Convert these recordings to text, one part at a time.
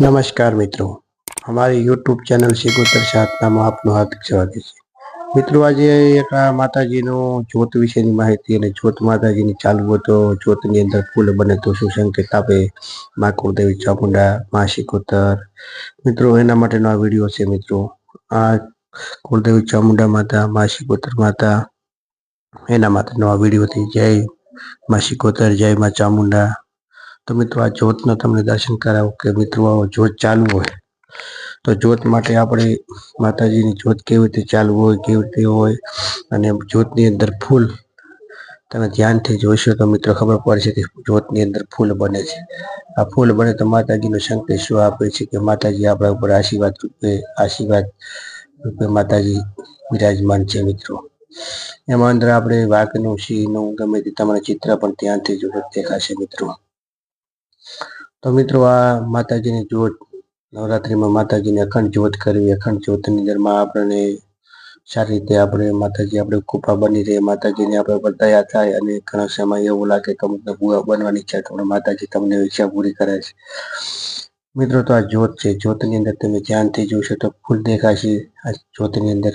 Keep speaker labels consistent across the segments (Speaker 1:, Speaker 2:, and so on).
Speaker 1: નમસ્કાર મિત્રો. અમારી યુટ્યુબ ચેનલ શિકોતર સાતનામાં આપનું હાર્દિક સ્વાગત છે. મિત્રો, આજે એક આ માતાજીનું જ્યોત વિશેની માહિતી અને જ્યોત માતાજીની ચાલુ તો જ્યોતની અંદર ફૂલ બને તો શું સંકેત આપે? મા કુળદેવી ચામુંડા, મા શિકોતર મિત્રો, એના માટેનો આ વીડિયો છે મિત્રો. આ કુળદેવી ચામુંડા માતા, મા શિકોતર માતા, એના માટેનો આ વિડીયોથી જય મા શિકોતર જય મા ચામુંડા. તો મિત્રો આ જ્યોતનો તમને દર્શન કરાવો કે મિત્રો જ્યોત ચાલુ હોય. તો જ્યોત માટે આપણે માતાજીની જ્યોત કેવી રીતે ચાલુ હોય, કેવી રીતે હોય અને જ્યોતની અંદર ફૂલ તમે ધ્યાનથી જોશો તો મિત્રો ખબર પડશે કે જ્યોતની અંદર ફૂલ બને છે. આ ફૂલ બને તો માતાજીનો સંકેત શું આપે છે કે માતાજી આપણા ઉપર આશીર્વાદ રૂપે આશીર્વાદ રૂપે માતાજી વિરાજમાન છે મિત્રો. એમાં અંદર આપણે વાઘનું, સિંહનું ગમે તે તમારા ચિત્ર પણ ધ્યાનથી જોડે દેખાશે મિત્રો. તો મિત્રો, આ માતાજીની જ્યોત, નવરાત્રિમાં માતાજીની અખંડ જ્યોત કરવી, અખંડ જ્યોતની અંદરમાં આપણને સારી રીતે આપણે માતાજી આપણે કૃપા બની રહે, માતાજીની આપણે પર દયા થાય અને ઘણા સમય એવું લાગે કે અમુકને ભૂવા બનવાની ઈચ્છા તો માતાજી તમને ઈચ્છા પૂરી કરે છે. મિત્રો, તો આ જ્યોત છે. જ્યોતની અંદર તમે ધ્યાનથી જોશો તો ફૂલ દેખાશે. આ જ્યોતની અંદર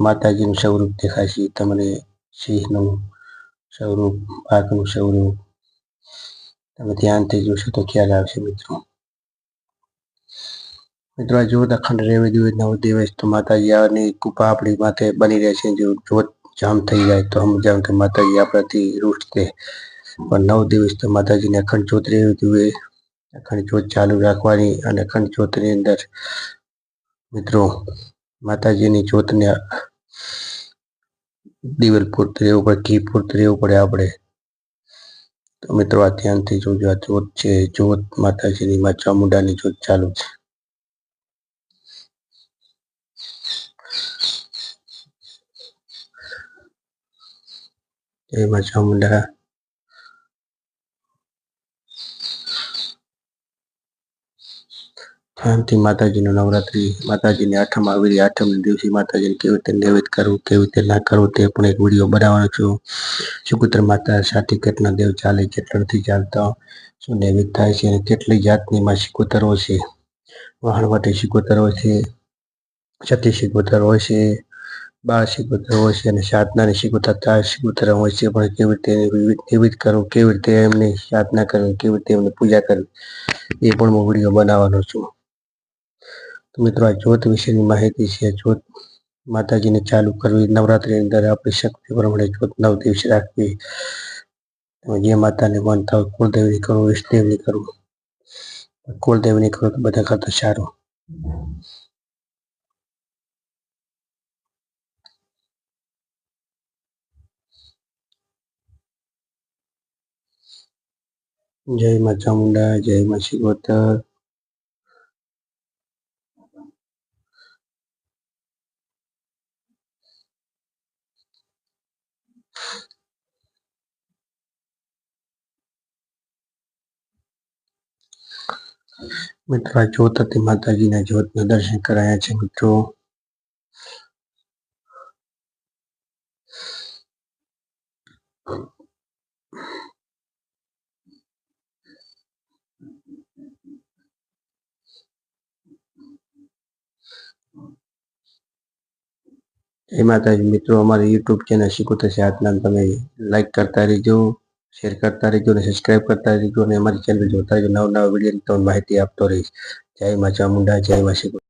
Speaker 1: માતાજીનું સ્વરૂપ દેખાશે. તમને સિંહનું સ્વરૂપ, વાઘનું સ્વરૂપ તમે ધ્યાનથી જોશો તો ખ્યાલ આવશે મિત્રો. મિત્રો, આ જોત અખંડ રહેવી જોઈએ, નવ દિવસ તો માતાજી આની કૃપા આપણી માથે બની રહે છે જો જોત જામ થઈ જાય તો સમજાવ કે માતાજી આપણાથી રૂઠતે પણ નવ દિવસ તો માતાજીને અખંડ જોત રહેવી જોઈએ. અખંડ જોત ચાલુ રાખવાની અને અખંડ જોતની અંદર મિત્રો, માતાજીની જોતને દિવેલ પૂરતું રહેવું પડે, ઘી પૂરતું રહેવું પડે આપણે. તો મિત્રો, આ ધ્યાનથી જોજો, આ જ્યોત છે. જ્યોત માતાજીની માં ચામુંડાની જ્યોત ચાલુ છે. એમાં ચામુંડા. ધ્યાનથી માતાજીનું નવરાત્રી માતાજીની આઠમ રહી આઠમના દિવસે માતાજીને કેવી રીતે નૈવેદ્ય કરવું, કેવી રીતે ના કરવું તે પણ એક વીડિયો બનાવવાનો છું. સુપુત્ર માતા સાથી કેટલા દેવ ચાલે કેટલાથી ચાલતા શું નૈવેદ્ય થાય છે અને કેટલી જાતની માં શિકોતરો છે. વાહણ માટે શીકોતરો છે છતી શિકોતર હોય છે બાળ શિકોતર હોય છે અને સાધનાની શીખોતર તાર શિકોતર હોય છે પણ કેવી રીતે નિવેદ કરવું, કેવી રીતે એમની સાધના કરવી, કેવી રીતે એમની પૂજા કરવી એ પણ હું વીડિયો બનાવવાનો છું. તો મિત્રો, આ જ્યોત વિશેની માહિતી છે. જ્યોત માતાજીને ચાલુ કરવી. નવરાત્રિની અંદર આપણી શક્તિ પ્રમાણે જ્યોત નવ દિવસ રાખવી જે માતાને મન હોય કુળદેવની કરવું ઈષ્ટદેવની કરો. કુળદેવની કરો તો બધા કરતા સારું. જય માં ચામુંડા જય માં શિવોતર મિત્રો, આ જ્યોત હતી માતાજીના જ્યોતના દર્શન કરાયા છે, મિત્રો. એ માતાજી, મિત્રો, અમારી યુટ્યુબ ચેનલ શીખો થશે. આજના તમે લાઈક કરતા રહેજો. શેર કરતા રહેજો અને સબસ્ક્રાઈબ કરતા રહેજો અને અમારી ચેનલ જોતા રહેજો. નવ નવા વીડિયો તમને માહિતી આપતો રહીશ. જય મા ચામુંડા જય મા શિકોતર